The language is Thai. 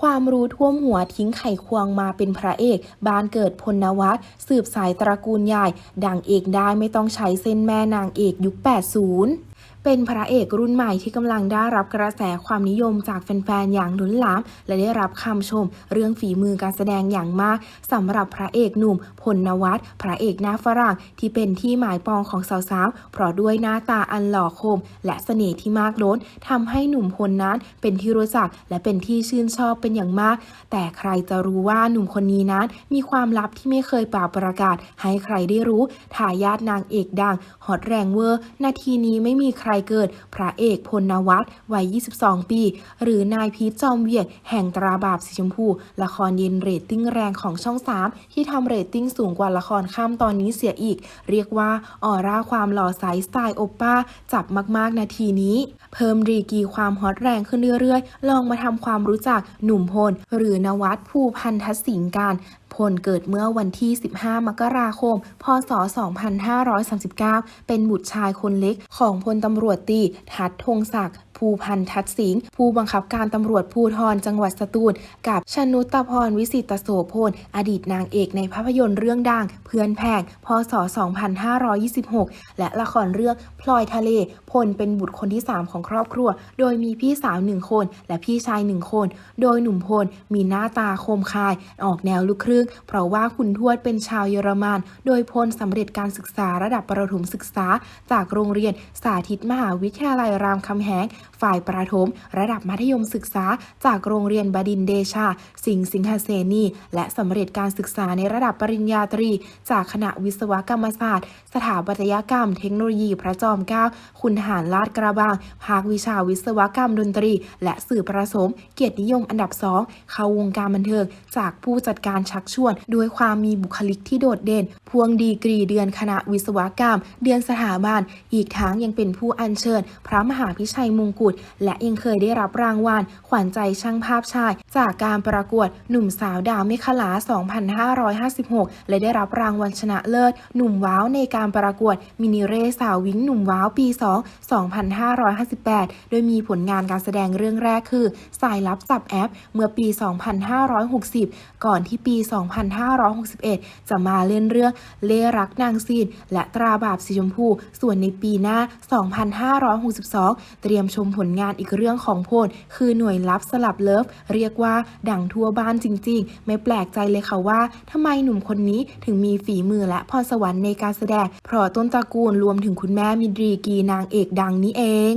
ความรู้ท่วมหัวทิ้งไขควงมาเป็นพระเอก บานเกิดพลนวัตสืบสายตระกูลใหญ่ ดังเอกได้ไม่ต้องใช้เส้นแม่นางเอกยุค 80 เป็นพระเอกรุ่นใหม่ที่กำลังได้รับกระแสความนิยมจากแฟนๆ อย่างล้นหลาม และได้รับคำชมเรื่องฝีมือการแสดงอย่างมากสำหรับพระเอกหนุ่มพลนวัตพระเอกหน้าฝรั่งที่เป็นที่หมายปองของสาวๆ เพราะด้วยหน้าตาอันหล่อคม และเสน่ห์ที่มากล้นทำให้หนุ่มพลนั้นเป็นที่รู้จักและเป็นที่ชื่นชอบเป็นอย่างมาก แต่ใครจะรู้ว่าหนุ่มคนนี้นั้นมีความลับที่ไม่เคยป่าประกาศ ให้ใครได้รู้ทายาทนางเอกดังฮอตแรงเวอร์ นาทีนี้ไม่มีใครเกิด พระเอกพลนวัตวัย 22 ปี หรือนายพีทจอมเวียงแห่งตราบาปสีชมพู ละครเย็นเรตติ้งแรงของช่อง 3 ที่ทำเรตติ้งสูงกว่าละครข้ามตอนนี้เสียอีก เรียกว่าออร่าความหล่อใสสไตล์โอป้า จับมาก ๆ นาทีนี้ เพิ่มดีกีความฮอตแรงขึ้นเรื่อย ๆ ลองมาทำความรู้จักหนุ่มพล หรือนวัดภูพันธสิงการพลเกิดเมื่อวันที่ 15 มกราคม พศ 2539 เป็นบุตรชายคนเล็กของพลตำรวจตรีทัดธงศักดิ์ ภูพันทัดสิงห์ผู้บังคับการตำรวจภูธรจังหวัดสตูล กับชนุตพรวิสิตโสพลอดีตนางเอกในภาพยนตร์เรื่องดัง เพื่อนแพงพศ 2526 และละครเรื่องพลอยทะเล พลเป็นบุตรคนที่ 3 ของครอบครัว โดยมีพี่สาวหนึ่งคน และพี่ชายหนึ่งคน โดยหนุ่มพลมีหน้าตาคมคาย ออกแนวลูกครึ่ง เพราะว่าคุณทวดเป็นชาวเยอรมัน โดยพลสำเร็จการศึกษาระดับประถมศึกษา จากโรงเรียนสาธิตมหาวิทยาลัยรามคำแหง ฝ่ายประถม ระดับมัธยมศึกษา จากโรงเรียนบดินเดชา สิงห์สิงหเสนี และสำเร็จการศึกษาในระดับปริญญาตรี จากคณะวิศวกรรมศาสตร์ สถาปัตยกรรม เทคโนโลยีพระจอมเกล้าคุณหารลาดกระบังภาควิชาวิศวกรรมดนตรี และสื่อประสม เกียรตินิยมอันดับสองเข้าวงการบันเทิง จากผู้จัดการชักชวน ด้วยความมีบุคลิกที่โดดเด่น พวงดีกรีเดือนคณะวิศวกรรม เดือนสถาบัน อีกทั้งยังเป็นผู้อัญเชิญ พระมหาพิชัยมงกุฎและยังเคยได้รับรางวัลขวัญใจช่างภาพชาย จากการประกวดหนุ่มสาวดาวเมฆลา 2556 และได้รับรางวัลชนะเลิศ หนุ่มว้าวในการประกวดมินิเรสาววิ้งหนุ่มว้าวปี 2 2558 โดยมีผลงานการแสดงเรื่องแรกคือ สายลับสับแอป เมื่อปี 2560 ก่อนที่ปี 2561 จะมาเล่นเรื่องเล่รักนางซีนและตราบาปสีชมพู ส่วนในปีหน้า 2562 เตรียมชมผลงานอีกเรื่องของพลคือหน่วยลับสลับเลิฟเรียกว่าดังทั่วบ้านจริง ๆ ไม่แปลกใจเลยค่ะว่าทำไมหนุ่มคนนี้ถึงมีฝีมือและพรสวรรค์ในการแสดง เพราะต้นตระกูลรวมถึงคุณแม่มิดีกีนางเอกดังนี้เอง